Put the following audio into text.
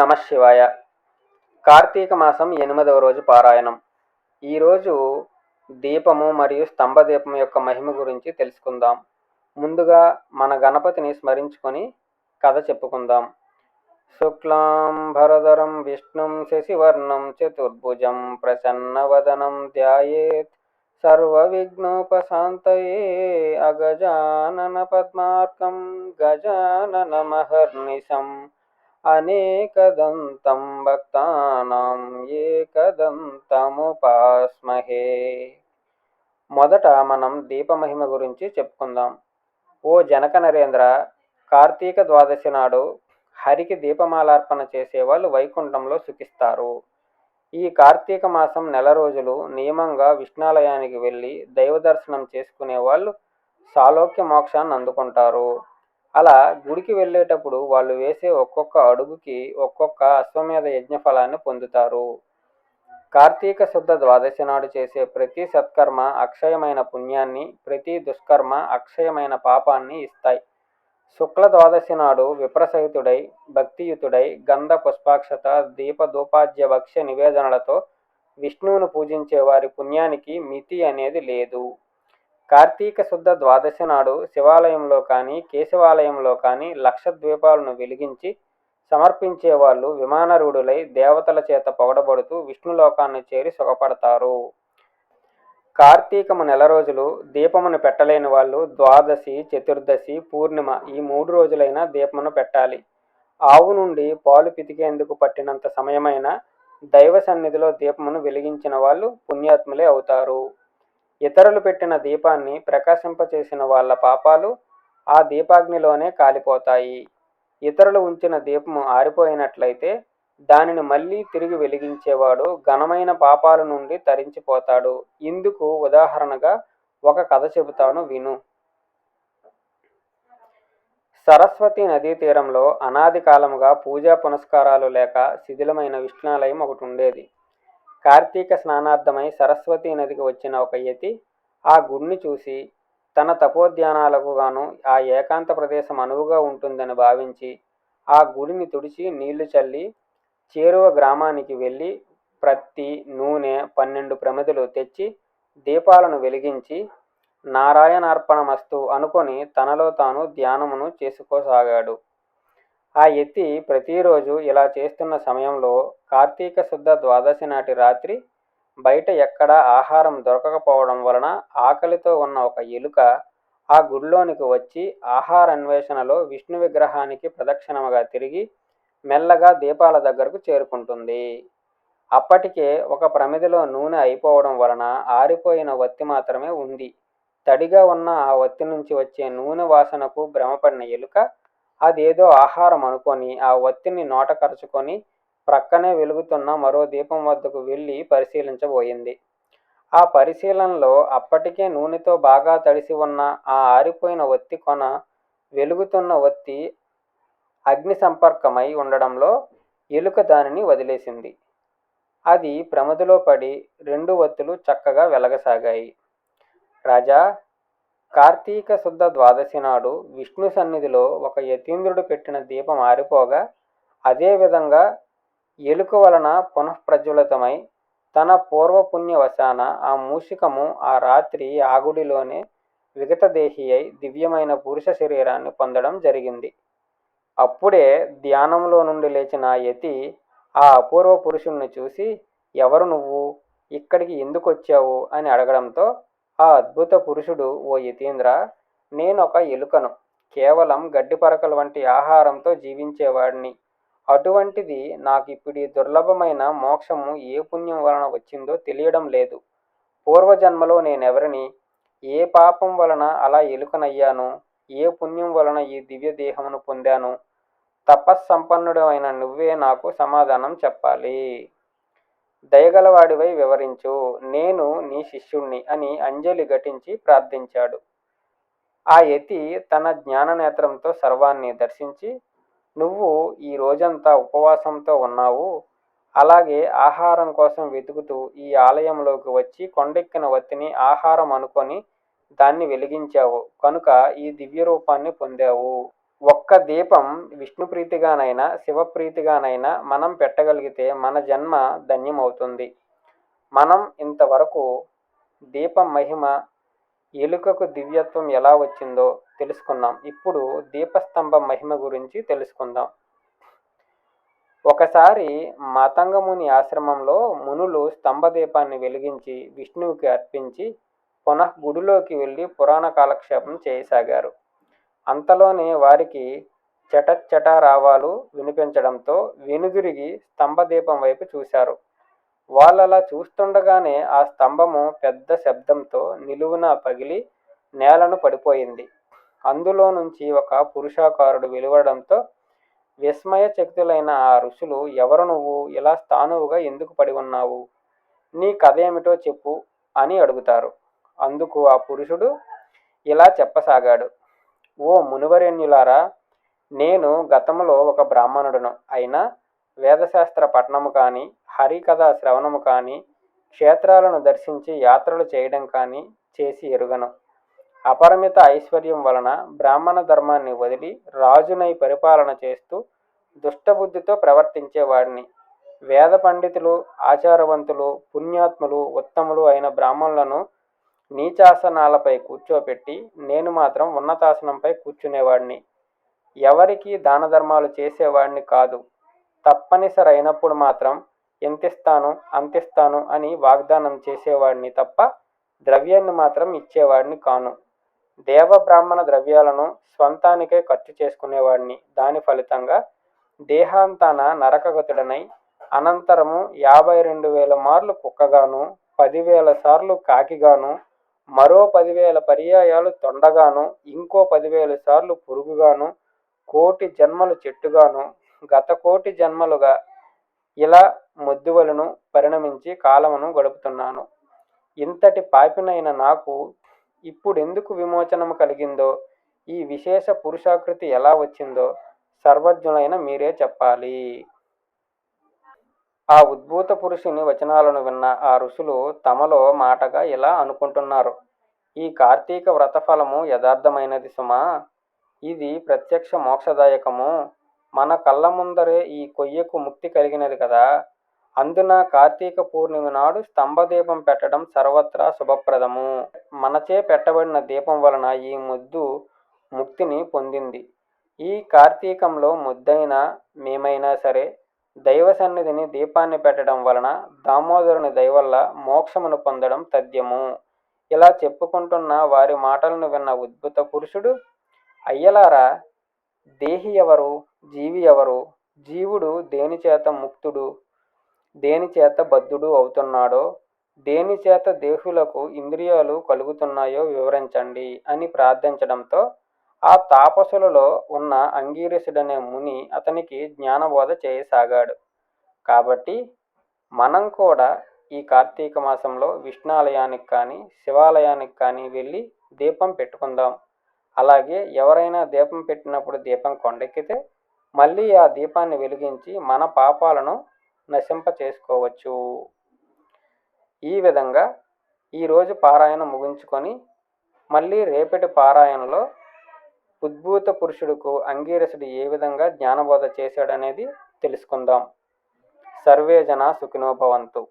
నమ శివాయ. కార్తీక మాసం ఎనిమిదవ రోజు పారాయణం. ఈరోజు దీపము మరియు స్తంభ దీపం యొక్క మహిమ గురించి తెలుసుకుందాం. ముందుగా మన గణపతిని స్మరించుకొని కథ చెప్పుకుందాం. శుక్లాం భరధరం విష్ణుం శశివర్ణం చతుర్భుజం ప్రసన్నవదనం ధ్యాయేత్ సర్వవిఘ్నోపశాంతయే అగజానన పద్మార్కం గజాననమహర్నిశం అనేకదంతం భక్తానాం ఏకదంతముపాస్మహే. మొదట మనం దీపమహిమ గురించి చెప్పుకుందాం. ఓ జనక నరేంద్ర కార్తీక ద్వాదశి నాడు హరికి దీపమాలార్పణ చేసేవాళ్ళు వైకుంఠంలో సుఖిస్తారు. ఈ కార్తీక మాసం నెల రోజులు నియమంగా విష్ణాలయానికి వెళ్ళి దైవ దర్శనం చేసుకునే వాళ్ళు సాలోక్య మోక్షాన్ని అందుకుంటారు. అలా గుడికి వెళ్ళేటప్పుడు వాళ్ళు వేసే ఒక్కొక్క అడుగుకి ఒక్కొక్క అశ్వమేధ యజ్ఞ ఫలాన్ని పొందుతారు. కార్తీక శుద్ధ ద్వాదశి నాడు చేసే ప్రతి సత్కర్మ అక్షయమైన పుణ్యాన్ని ప్రతి దుష్కర్మ అక్షయమైన పాపాన్ని ఇస్తాయి. శుక్ల ద్వాదశి నాడు విప్రసహితుడై భక్తియుతుడై గంధ పుష్పాక్షత దీపదూపాద్య భక్ష్య నివేదనలతో విష్ణువును పూజించే వారి పుణ్యానికి మితి అనేది లేదు. కార్తీక శుద్ధ ద్వాదశి నాడు శివాలయంలో కానీ కేశవాలయంలో కానీ లక్ష ద్వీపాలను వెలిగించి సమర్పించే వాళ్ళు విమానరూఢులై దేవతల చేత పొగడబడుతూ విష్ణులోకాన్ని చేరి సుఖపడతారు. కార్తీకము నెల రోజులు దీపమును పెట్టలేని వాళ్ళు ద్వాదశి చతుర్దశి పూర్ణిమ ఈ మూడు రోజులైనా దీపమును పెట్టాలి. ఆవు నుండి పాలు పితికేందుకు పట్టినంత సమయమైన దైవ సన్నిధిలో దీపమును వెలిగించిన వాళ్ళు పుణ్యాత్ములే అవుతారు. ఇతరులు పెట్టిన దీపాన్ని ప్రకాశింపచేసిన వాళ్ళ పాపాలు ఆ దీపాగ్నిలోనే కాలిపోతాయి. ఇతరులు ఉంచిన దీపము ఆరిపోయినట్లయితే దానిని మళ్ళీ తిరిగి వెలిగించేవాడు ఘనమైన పాపాల నుండి తరించిపోతాడు. ఇందుకు ఉదాహరణగా ఒక కథ చెబుతాను విను. సరస్వతి నదీ తీరంలో అనాది కాలముగా పూజా పునస్కారాలు లేక శిథిలమైన విష్ణాలయం ఒకటి ఉండేది. కార్తీక స్నానార్థమై సరస్వతీ నదికి వచ్చిన ఒక యతి ఆ గుడిని చూసి తన తపోధ్యానాలకు గాను ఆ ఏకాంత ప్రదేశం అనువుగా ఉంటుందని భావించి ఆ గుడిని తుడిచి నీళ్ళు చల్లి చేరువ గ్రామానికి వెళ్ళి ప్రత్తి నూనె పన్నెండు ప్రమిదలు తెచ్చి దీపాలను వెలిగించి నారాయణార్పణమస్తు అనుకొని తనలో తాను ధ్యానమును చేసుకోసాగాడు. ఆ ఎత్తి ప్రతిరోజు ఇలా చేస్తున్న సమయంలో కార్తీక శుద్ధ ద్వాదశి నాటి రాత్రి బయట ఎక్కడా ఆహారం దొరకకపోవడం వలన ఆకలితో ఉన్న ఒక ఎలుక ఆ గుడిలోనికి వచ్చి ఆహార అన్వేషణలో విష్ణు విగ్రహానికి ప్రదక్షిణముగా తిరిగి మెల్లగా దీపాల దగ్గరకు చేరుకుంటుంది. అప్పటికే ఒక ప్రమిదిలో నూనె అయిపోవడం వలన ఆరిపోయిన వత్తి మాత్రమే ఉంది. తడిగా ఉన్న ఆ వత్తి నుంచి వచ్చే నూనె వాసనకు భ్రమపడిన ఎలుక అదేదో ఆహారం అనుకొని ఆ వత్తిని నోట కరుచుకొని ప్రక్కనే వెలుగుతున్న మరో దీపం వద్దకు వెళ్ళి పరిశీలించబోయింది. ఆ పరిశీలనలో అప్పటికే నూనెతో బాగా తడిసి ఉన్న ఆ ఆరిపోయిన వత్తి కొన వెలుగుతున్న వత్తి అగ్ని సంపర్కమై ఉండడంలో ఎలుక దానిని వదిలేసింది. అది ప్రమదిలో పడి రెండు వత్తులు చక్కగా వెలగసాగాయి. రాజా కార్తీక శుద్ధ ద్వాదశి నాడు విష్ణు సన్నిధిలో ఒక యతీంద్రుడు పెట్టిన దీపం ఆరిపోగా అదేవిధంగా ఎలుక వలన పునఃప్రజ్వలితమై తన పూర్వపుణ్యవశాన ఆ మూషికము ఆ రాత్రి ఆగుడిలోనే విగతదేహి అయి దివ్యమైన పురుష శరీరాన్ని పొందడం జరిగింది. అప్పుడే ధ్యానంలో నుండి లేచిన యతి ఆ అపూర్వ పురుషుణ్ణి చూసి ఎవరు నువ్వు? ఇక్కడికి ఎందుకు వచ్చావు? అని అడగడంతో ఆ అద్భుత పురుషుడు ఓ యతీంద్ర నేనొక ఎలుకను కేవలం గడ్డి పరకల వంటి ఆహారంతో జీవించేవాడిని. అటువంటిది నాకు ఇప్పుడు దుర్లభమైన మోక్షము ఏ పుణ్యం వలన వచ్చిందో తెలియడం లేదు. పూర్వజన్మలో నేనెవరిని ఏ పాపం వలన అలా ఎలుకనయ్యాను ఏ పుణ్యం వలన ఈ దివ్య దేహమును పొందాను తపస్సంపన్నుడమైన నువ్వే నాకు సమాధానం చెప్పాలి. దయగలవాడివై వివరించు నేను నీ శిష్యుణ్ణి అని అంజలి ఘటించి ప్రార్థించాడు. ఆ యతి తన జ్ఞాననేత్రంతో సర్వాన్ని దర్శించి నువ్వు ఈ రోజంతా ఉపవాసంతో ఉన్నావు. అలాగే ఆహారం కోసం వెతుకుతూ ఈ ఆలయంలోకి వచ్చి కొండెక్కిన వత్తిని ఆహారం అనుకొని దాన్ని వెలిగించావు. కనుక ఈ దివ్య రూపాన్ని పొందావు. ఒక్క దీపం విష్ణుప్రీతిగానైనా శివప్రీతిగానైనా మనం పెట్టగలిగితే మన జన్మ ధన్యమవుతుంది. మనం ఇంతవరకు దీపం మహిమ ఎలుకకు దివ్యత్వం ఎలా వచ్చిందో తెలుసుకున్నాం. ఇప్పుడు దీపస్తంభ మహిమ గురించి తెలుసుకుందాం. ఒకసారి మాతంగముని ఆశ్రమంలో మునులు స్తంభదీపాన్ని వెలిగించి విష్ణువుకి అర్పించి పునః గుడిలోకి వెళ్ళి పురాణ కాలక్షేపం చేయసాగారు. అంతలోనే వారికి చటచ్చట రావాలు వినిపించడంతో వెనుదిరిగి స్తంభదీపం వైపు చూశారు. వాళ్ళలా చూస్తుండగానే ఆ స్తంభము పెద్ద శబ్దంతో నిలువున పగిలి నేలను పడిపోయింది. అందులో నుంచి ఒక పురుషాకారుడు వెలువడంతో విస్మయ శక్తులైన ఆ ఋషులు ఎవరు నువ్వు? ఇలా స్థానువుగా ఎందుకు పడి ఉన్నావు? నీ కథ ఏమిటో చెప్పు అని అడుగుతారు. అందుకు ఆ పురుషుడు ఇలా చెప్పసాగాడు. ఓ మునివరేణ్యులారా నేను గతంలో ఒక బ్రాహ్మణుడును. అయినా వేదశాస్త్ర పఠనము కానీ హరికథ శ్రవణము కానీ క్షేత్రాలను దర్శించి యాత్రలు చేయడం కానీ చేసి ఎరుగను. అపరిమిత ఐశ్వర్యం వలన బ్రాహ్మణ ధర్మాన్ని వదిలి రాజునై పరిపాలన చేస్తూ దుష్టబుద్ధితో ప్రవర్తించేవాడిని. వేద పండితులు ఆచారవంతులు పుణ్యాత్ములు ఉత్తములు అయిన బ్రాహ్మణులను నీచాసనాలపై కూర్చోపెట్టి నేను మాత్రం ఉన్నతాసనంపై కూర్చునేవాడిని. ఎవరికి దాన ధర్మాలు చేసేవాడిని కాదు. తప్పనిసరి అయినప్పుడు మాత్రం ఎంతిస్తాను అంతిస్తాను అని వాగ్దానం చేసేవాడిని తప్ప ద్రవ్యాన్ని మాత్రం ఇచ్చేవాడిని కాను. దేవ బ్రాహ్మణ ద్రవ్యాలను స్వంతానికే ఖర్చు చేసుకునేవాడిని. దాని ఫలితంగా దేహాంతాన నరకగతుడనై అనంతరము యాభై రెండు వేల మార్లు కుక్కగాను పదివేల సార్లు కాకిగాను మరో పదివేల పర్యాయాలు తొండగాను ఇంకో పదివేల సార్లు పురుగుగాను కోటి జన్మలు చెట్టుగాను గత కోటి జన్మలుగా ఇలా మొద్దువలను పరిణమించి కాలమును గడుపుతున్నాను. ఇంతటి పాపినైన నాకు ఇప్పుడెందుకు విమోచనము కలిగిందో ఈ విశేష పురుషాకృతి ఎలా వచ్చిందో సర్వజ్ఞులైన మీరే చెప్పాలి. ఆ ఉద్భూత పురుషుని వచనాలను విన్న ఆ ఋషులు తమలో మాటగా ఇలా అనుకుంటున్నారు. ఈ కార్తీక వ్రతఫలము యథార్థమైనది సుమా. ఇది ప్రత్యక్ష మోక్షదాయకము. మన కళ్ళ ముందరే ఈ కొయ్యకు ముక్తి కలిగినది కదా. అందున కార్తీక పూర్ణిమ నాడు స్తంభదీపం పెట్టడం సర్వత్రా శుభప్రదము. మనచే పెట్టబడిన దీపం వలన ఈ ముద్దు ముక్తిని పొందింది. ఈ కార్తీకంలో ముద్దైన మేమైనా సరే దైవ సన్నిధిని దీపాన్ని పెట్టడం వలన దామోదరుని దయవల్ల మోక్షమును పొందడం తథ్యము. ఇలా చెప్పుకుంటున్న వారి మాటలను విన్న ఉద్భుత పురుషుడు అయ్యలారా దేహి ఎవరు జీవి ఎవరు? జీవుడు దేని చేత ముక్తుడు? దేని చేత బద్ధుడు అవుతున్నాడో? దేని చేత దేహులకు ఇంద్రియాలు కలుగుతున్నాయో వివరించండి అని ప్రార్థించడంతో ఆ తాపసులలో ఉన్న అంగీరసుడనే ముని అతనికి జ్ఞానబోధ చేయసాగాడు. కాబట్టి మనం కూడా ఈ కార్తీక మాసంలో విష్ణాలయానికి కానీ శివాలయానికి కానీ వెళ్ళి దీపం పెట్టుకుందాం. అలాగే ఎవరైనా దీపం పెట్టినప్పుడు దీపం కొండెక్కితే మళ్ళీ ఆ దీపాన్ని వెలిగించి మన పాపాలను నశింప చేసుకోవచ్చు. ఈ విధంగా ఈరోజు పారాయణ ముగించుకొని మళ్ళీ రేపటి పారాయణలో ఉద్భూత పురుషుడుకు అంగీరసుడు ఏ విధంగా జ్ఞానబోధ చేశాడనేది తెలుసుకుందాం. సర్వే జన సుఖినోభవంతు